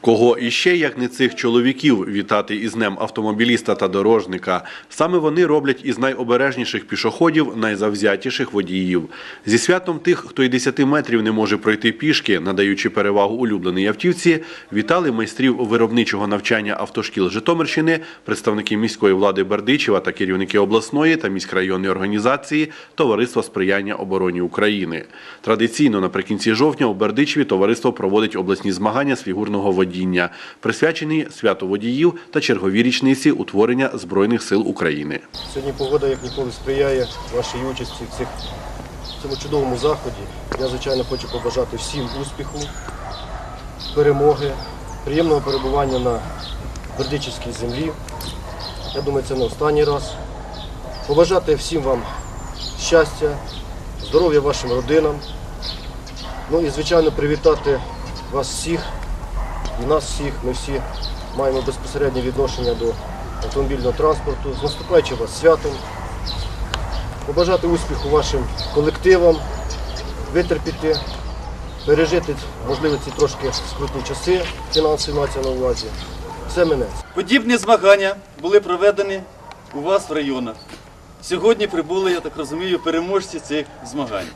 Кого іще, як не цих чоловіків, вітати із Днем автомобіліста та дорожника. Саме вони роблять із найобережніших пішоходів найзавзятіших водіїв. Зі святом тих, хто й 10 метрів не може пройти пішки, надаючи перевагу улюбленій автівці, вітали майстрів виробничого навчання автошкіл Житомирщини, представники міської влади Бердичева та керівники обласної та міськрайонної організації Товариства сприяння обороні України. Традиційно наприкінці жовтня у Бердичеві товариство проводить обласні змагання з фігурного водіння, присвячені святу водіїв та черговій річниці утворення Збройних сил України. Сьогодні погода як ніколи сприяє вашій участі в цих, цьому чудовому заході. Я, звичайно, хочу побажати всім успіху, перемоги, приємного перебування на Бердичівській землі. Я думаю, це не останній раз. Побажати всім вам щастя, здоров'я вашим родинам. Ну і, звичайно, привітати вас всіх і нас всіх. Ми всі маємо безпосереднє відношення до автомобільного транспорту. З наступаючим вас святом. Побажати успіху вашим колективам, витерпіти, пережити, можливо, ці трошки скрутні часи, фінансові мається на увазі. Все минеться. Подібні змагання були проведені у вас в районах. Сьогодні прибули, я так розумію, переможці цих змагань.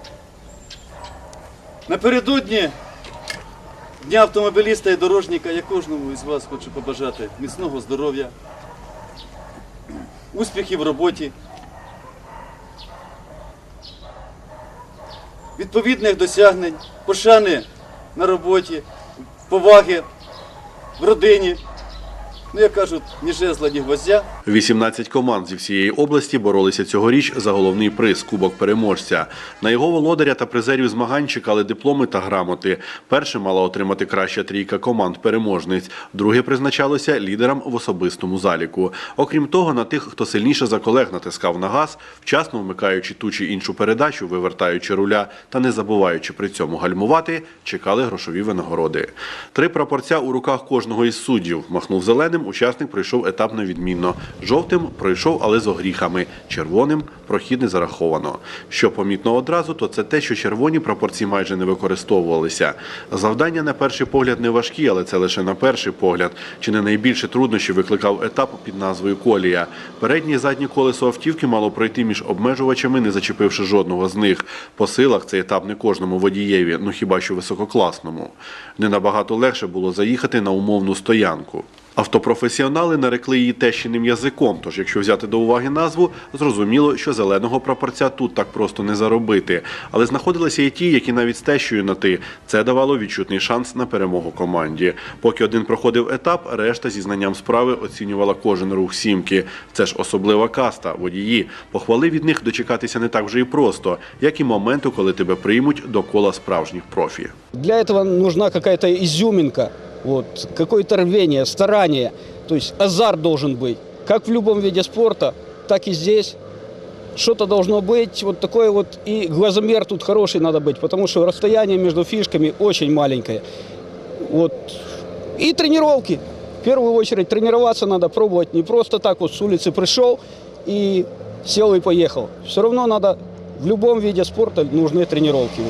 Напередодні Дня автомобіліста і дорожника я кожному із вас хочу побажати міцного здоров'я, успіхів в роботі, відповідних досягнень, пошани на роботі, поваги в родині. Ну, як кажуть, ні жезла, ні гвоздя. 18 команд зі всієї області боролися цьогоріч за головний приз Кубок переможця. На його володаря та призерів змагань чекали дипломи та грамоти. Перше мала отримати краща трійка команд переможниць. Друге призначалося лідерам в особистому заліку. Окрім того, на тих, хто сильніше за колег натискав на газ, вчасно вмикаючи ту чи іншу передачу, вивертаючи руля та не забуваючи при цьому гальмувати, чекали грошові винагороди. Три прапорця у руках кожного із суддів. Махнув зеленим, учасник пройшов етап на відмінно. Жовтим пройшов, але з огріхами. Червоним прохід не зараховано. Що помітно одразу, то це те, що червоні прапорці майже не використовувалися. Завдання на перший погляд не важкі, але це лише на перший погляд. Чи не найбільше труднощі викликав етап під назвою колія. Переднє і заднє колесо автівки мало пройти між обмежувачами, не зачепивши жодного з них. По силах цей етап не кожному водієві, ну хіба що висококласному. Не набагато легше було заїхати на умовну стоянку. Автопрофесіонали нарекли її тещиним язиком, тож якщо взяти до уваги назву, зрозуміло, що зеленого прапорця тут так просто не заробити. Але знаходилися і ті, які навіть з тещою на ти. Це давало відчутний шанс на перемогу команді. Поки один проходив етап, решта зі знанням справи оцінювала кожен рух сімки. Це ж особлива каста, водії. Похвали від них дочекатися не так вже і просто, як і моменту, коли тебе приймуть до кола справжніх профі. Для этого нужна какая-то изюминка, вот, какое-то рвение, старание. То есть азарт должен быть. Как в любом виде спорта, так и здесь. Что-то должно быть вот такое вот. И глазомер тут хороший надо быть, потому что расстояние между фишками очень маленькое. Вот. И тренировки. В первую очередь тренироваться надо пробовать. Не просто так вот с улицы пришел и сел и поехал. Все равно надо в любом виде спорта нужны тренировки.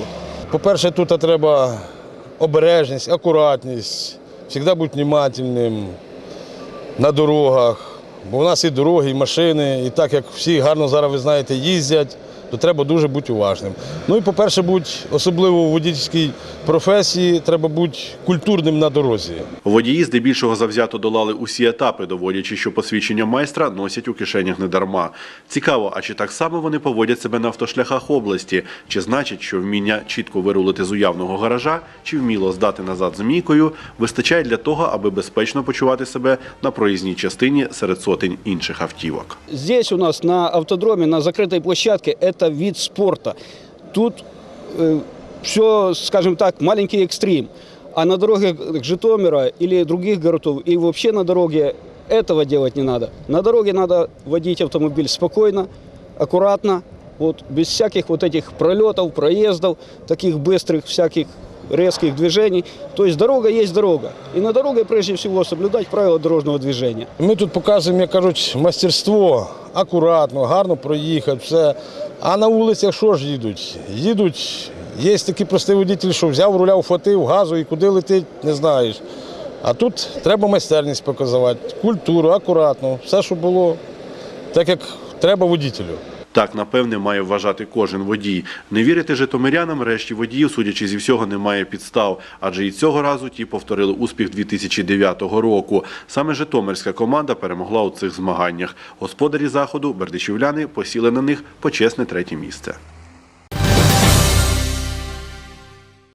По-перше, тут треба обережність, акуратність, завжди бути внимательним на дорогах. Бо в нас і дороги, і машини, і так як всі гарно зараз, ви знаєте, їздять, то треба дуже бути уважним. Ну і, по-перше, бути, особливо у водійській професії, треба бути культурним на дорозі. Водії здебільшого завзято долали усі етапи, доводячи, що посвідчення майстра носять у кишенях не дарма. Цікаво, а чи так само вони поводять себе на автошляхах області? Чи значить, що вміння чітко вирулити з уявного гаража, чи вміло здати назад змійкою, вистачає для того, аби безпечно почувати себе на проїзній частині серед сотень інших автівок? Здесь у нас на автодроме, на закрытой площадке, это вид спорта. Тут все, скажем так, маленький экстрим. А на дороге Житомира или других городов, и вообще на дороге этого делать не надо. На дороге надо водить автомобиль спокойно, аккуратно, вот, без всяких вот этих пролетов, проездов, таких быстрых всяких резких движений. То есть дорога есть дорога. И на дороге прежде всего соблюдать правила дорожного движения. Ми тут показуємо, як кажуть, мастерство, акуратно, гарно проїхати, все. А на вулицях що ж їдуть? Їдуть, є такий простий водитель, що взяв руля, вхватив газу і куди летить, не знаєш. А тут треба майстерність показувати, культуру, акуратно, все, що було, так як треба водітелю. Так, напевне, має вважати кожен водій. Не вірити житомирянам решті водіїв, судячи зі всього, немає підстав, адже і цього разу ті повторили успіх 2009 року. Саме житомирська команда перемогла у цих змаганнях. Господарі заходу, бердичівляни, посіли на них почесне третє місце.